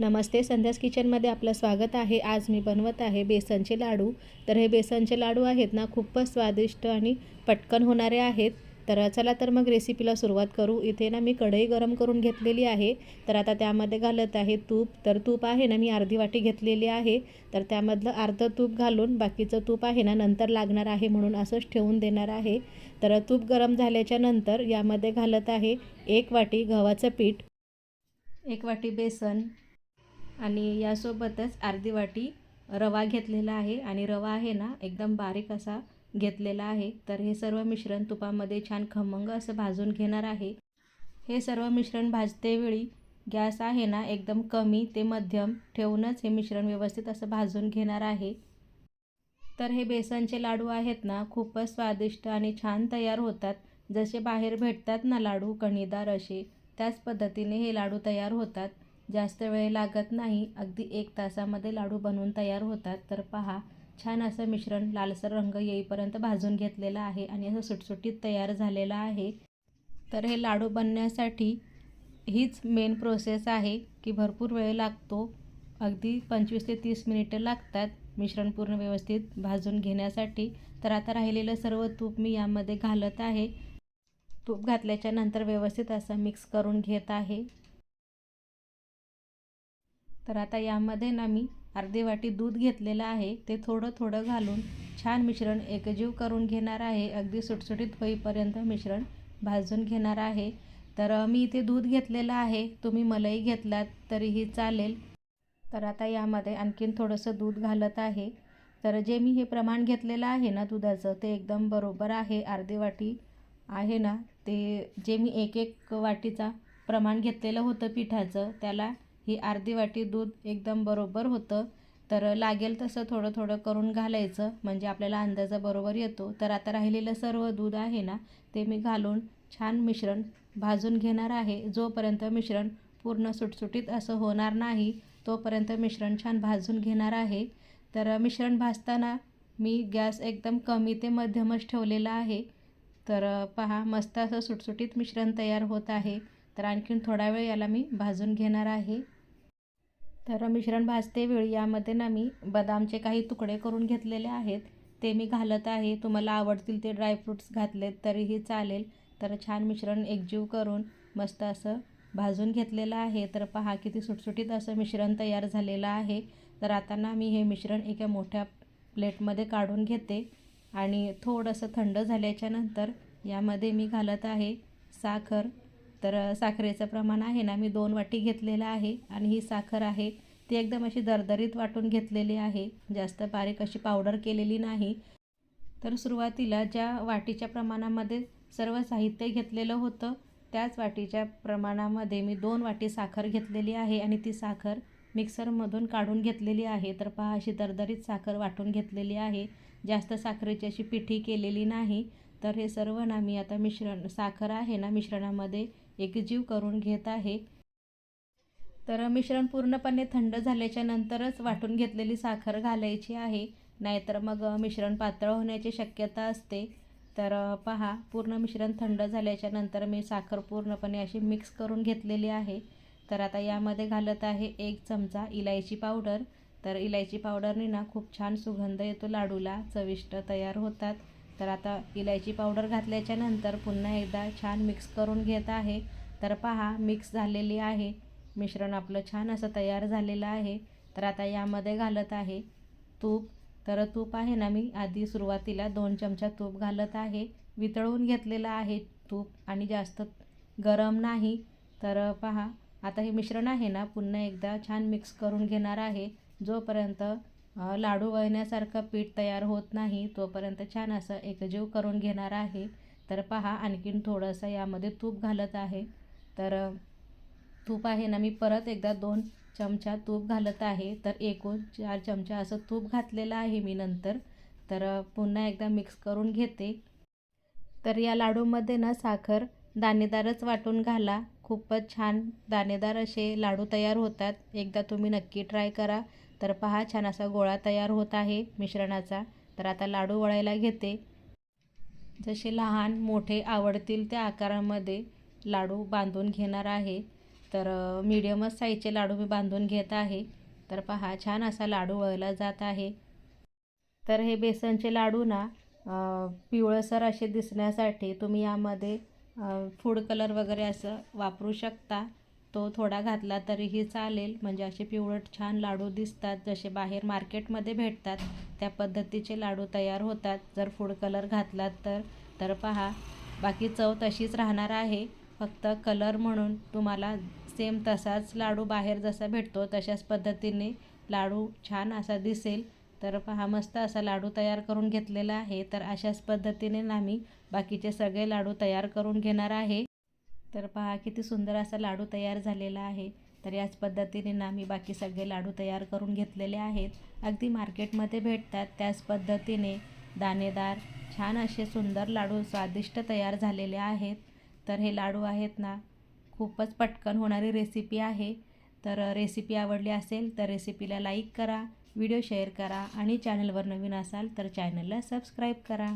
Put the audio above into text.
नमस्ते संध्यास किचनमध्ये आपलं स्वागत आहे. आज मी बनवत आहे बेसनचे लाडू. तर हे बेसनचे लाडू आहेत ना खूपच स्वादिष्ट आणि पटकन होणारे आहेत. तर चला तर मग रेसिपीला सुरुवात करू. इथे ना मी कढई गरम करून घेतलेली आहे. तर आता त्यामध्ये घालत आहे तूप. तर तूप आहे ना मी अर्धी वाटी घेतलेली आहे. तर त्यामधलं अर्धं तूप घालून बाकीचं तूप आहे ना नंतर लागणार आहे म्हणून असंच ठेवून देणार आहे. तर तूप गरम झाल्याच्यानंतर यामध्ये घालत आहे एक वाटी गव्हाचं पीठ एक वाटी बेसन आणि यासोबतच अर्धी वाटी रवा घेतलेला आहे. आणि रवा आहे ना एकदम बारीक असा घेतलेला आहे. तर हे सर्व मिश्रण तुपामध्ये छान खमंग असं भाजून घेणार आहे. हे सर्व मिश्रण भाजते वेळी गॅस आहे ना एकदम कमी ते मध्यम ठेवूनच हे मिश्रण व्यवस्थित असं भाजून घेणार आहे. तर हे बेसनचे लाडू आहेत ना खूपच स्वादिष्ट आणि छान तयार होतात. जसे बाहेर भेटतात ना लाडू कणीदार असे त्याच पद्धतीने हे लाडू तयार होतात. जास्त वेळ लागत नाही. अगदी एक तासामध्ये लाडू बनवून तयार होतात. तर पहा छान असं मिश्रण लालसर रंग येईपर्यंत भाजून घेतलेलं आहे आणि असं सुटसुटीत तयार झालेलं आहे. तर हे लाडू बनण्यासाठी हीच मेन प्रोसेस आहे की भरपूर वेळ लागतो. अगदी पंचवीस ते तीस मिनिटं लागतात मिश्रण पूर्ण व्यवस्थित भाजून घेण्यासाठी. तर आता राहिलेलं सर्व तूप मी यामध्ये घालत आहे. तूप घातल्याच्या नंतर व्यवस्थित असं मिक्स करून घेत आहे. तर आता यामध्ये ना मी अर्धी वाटी दूध घेतलेलं आहे. ते थोडं थोडं घालून छान मिश्रण एकजीव करून घेणार आहे. अगदी सुटसुटीत होईपर्यंत मिश्रण भाजून घेणार आहे. तर मी इथे दूध घेतलेलं आहे. तुम्ही मलई घेतलात तरीही चालेल. तर आता यामध्ये आणखीन थोडंसं दूध घालत आहे. तर जे मी हे प्रमाण घेतलेलं आहे ना दुधाचं ते एकदम बरोबर आहे. अर्धी वाटी आहे ना ते जे मी एक एक वाटीचा प्रमाण घेतलेलं होतं पिठाचं त्याला ही अर्धी वाटी दूध एकदम बरोबर होतं. तर लागेल तसं थोडं थोडं करून घालायचं. म्हणजे आपल्याला अंदाजा बरोबर येतो. तर आता राहिलेलं सर्व दूध आहे ना ते मी घालून छान मिश्रण भाजून घेणार आहे. जोपर्यंत मिश्रण पूर्ण सुटसुटीत असं होणार नाही तोपर्यंत मिश्रण छान भाजून घेणार आहे. तर मिश्रण भाजताना मी गॅस एकदम कमी ते मध्यमच ठेवलेला आहे. तर पहा मस्त असं सुटसुटीत मिश्रण तयार होत आहे. तर आणखीन थोडा वेळ याला मी भाजून घेणार आहे. तर मिश्रण भाजते वेळी. यामध्ये ना मी बदामचे काही तुकडे करून घेतलेले आहेत. ते मी घालत आहे. तुम्हाला आवडतील ते ड्रायफ्रूट्स घातलेत तरीही चालेल. तर छान मिश्रण एकजीव करून मस्त असं भाजून घेतलेलं आहे. तर पहा किती सुटसुटीत असं मिश्रण तयार झालेलं आहे. तर आता ना मी हे मिश्रण एका मोठ्या प्लेटमध्ये काढून घेते. आणि थोडंसं थंड झाल्याच्यानंतर यामध्ये मी घालत आहे साखर. तर साखरेचं प्रमाण आहे ना मी दोन वाटी घेतलेलं आहे आणि ही साखर आहे ती एकदम अशी दरदरीत वाटून घेतलेली आहे. जास्त बारीक अशी पावडर केलेली नाही. तर सुरुवातीला ज्या वाटीच्या प्रमाणामध्ये सर्व साहित्य घेतलेलं होतं त्याच वाटीच्या प्रमाणामध्ये मी दोन वाटी साखर घेतलेली आहे आणि ती साखर मिक्सरमधून काढून घेतलेली आहे. तर पहा अशी दरदरीत साखर वाटून घेतलेली आहे. जास्त साखरेची अशी पिठी केलेली नाही. तर हे सर्व ना मी आता मिश्रण साखर आहे ना मिश्रणामध्ये एकजीव करून घेत आहे. तर मिश्रण पूर्णपणे थंड झाल्याच्या नंतरच वाटून घेतलेली साखर घालायची आहे. नाहीतर मग मिश्रण पातळ होण्याची शक्यता असते. तर पहा पूर्ण मिश्रण थंड झाल्याच्यानंतर मी साखर पूर्णपणे अशी मिक्स करून घेतलेली आहे. तर आता यामध्ये घालत आहे एक चमचा इलायची पावडर. तर इलायची पावडरने ना खूप छान सुगंध येतो लाडूला. चविष्ट तयार होतात. तर आता इलायची पावडर घातल्याच्या नंतर पुन्हा एकदा छान मिक्स करून घेत आहे. तर पहा मिक्स झालेली आहे. मिश्रण आपलं छान असं तयार झालेलं आहे. तर आता यामध्ये घालत आहे तूप. तर तूप आहे ना मी आधी सुरुवातीला दोन चमचा तूप घालत आहे. वितळवून घेतलेलं आहे तूप आणि जास्त गरम नाही. तर पहा आता हे मिश्रण आहे ना पुन्हा एकदा छान मिक्स करून घेणार आहे. जोपर्यंत लाडू वळण्यासारखं पीठ तयार होत नाही तोपर्यंत छान असं एकजीव करून घेणार आहे. तर पहा आणखीन थोडंसं यामध्ये तूप घालत आहे. तर तूप आहे ना मी परत एकदा दोन चमचा तूप घालत आहे. तर एकूण चार चमचा असं तूप घातलेलं आहे मी नंतर. तर पुन्हा एकदा मिक्स करून घेते. तर या लाडूमध्ये ना साखर दाणेदारच वाटून घाला. खूपच छान दाणेदार असे लाडू तयार होतात. एकदा तुम्ही नक्की ट्राय करा. तर पहा छान असा गोळा तयार होत आहे मिश्रणाचा. तर आता लाडू वळायला घेते. जसे लहान मोठे आवडतील त्या आकारामध्ये लाडू बांधून घेणार आहे. तर मीडियमच साईजचे लाडू मी बांधून घेत आहे. तर पहा छान असा लाडू वळला जात आहे. तर हे बेसनचे लाडू ना पिवळसर असे दिसण्यासाठी तुम्ही यामध्ये फूड कलर वगैरे असं वापरू शकता. तो थोडा घातला तरीही चालेल. म्हणजे असे पिवळट छान लाडू दिसतात. जसे बाहेर मार्केटमध्ये भेटतात त्या पद्धतीचे लाडू तयार होतात. जर फूड कलर घातलात तर तर पहा. बाकी चव तशीच राहणार आहे. फक्त कलर म्हणून तुम्हाला सेम तसाच लाडू बाहेर जसा भेटतो तशाच पद्धतीने लाडू छान असा दिसेल. तर पहा मस्त असा लाडू तयार करून घेतलेला आहे. तर अशाच पद्धतीने ना मी बाकीचे सगळे लाडू तयार करून घेणार आहे. तर पहा किती सुंदर असा लाडू तयार झालेला आहे. तर याच पद्धतीने ना मी बाकी सगळे लाडू तयार करून घेतलेले आहेत. अगदी मार्केटमध्ये भेटतात. त्याच पद्धतीने दाणेदार छान असे सुंदर लाडू स्वादिष्ट तयार झालेले आहेत. तर हे लाडू आहेत ना खूपच पटकन होणारी रेसिपी आहे. तर रेसिपी आवडली असेल तर रेसिपीला लाईक करा. व्हिडिओ शेअर करा आणि चॅनलवर नवीन असाल तर चॅनलला सबस्क्राईब करा.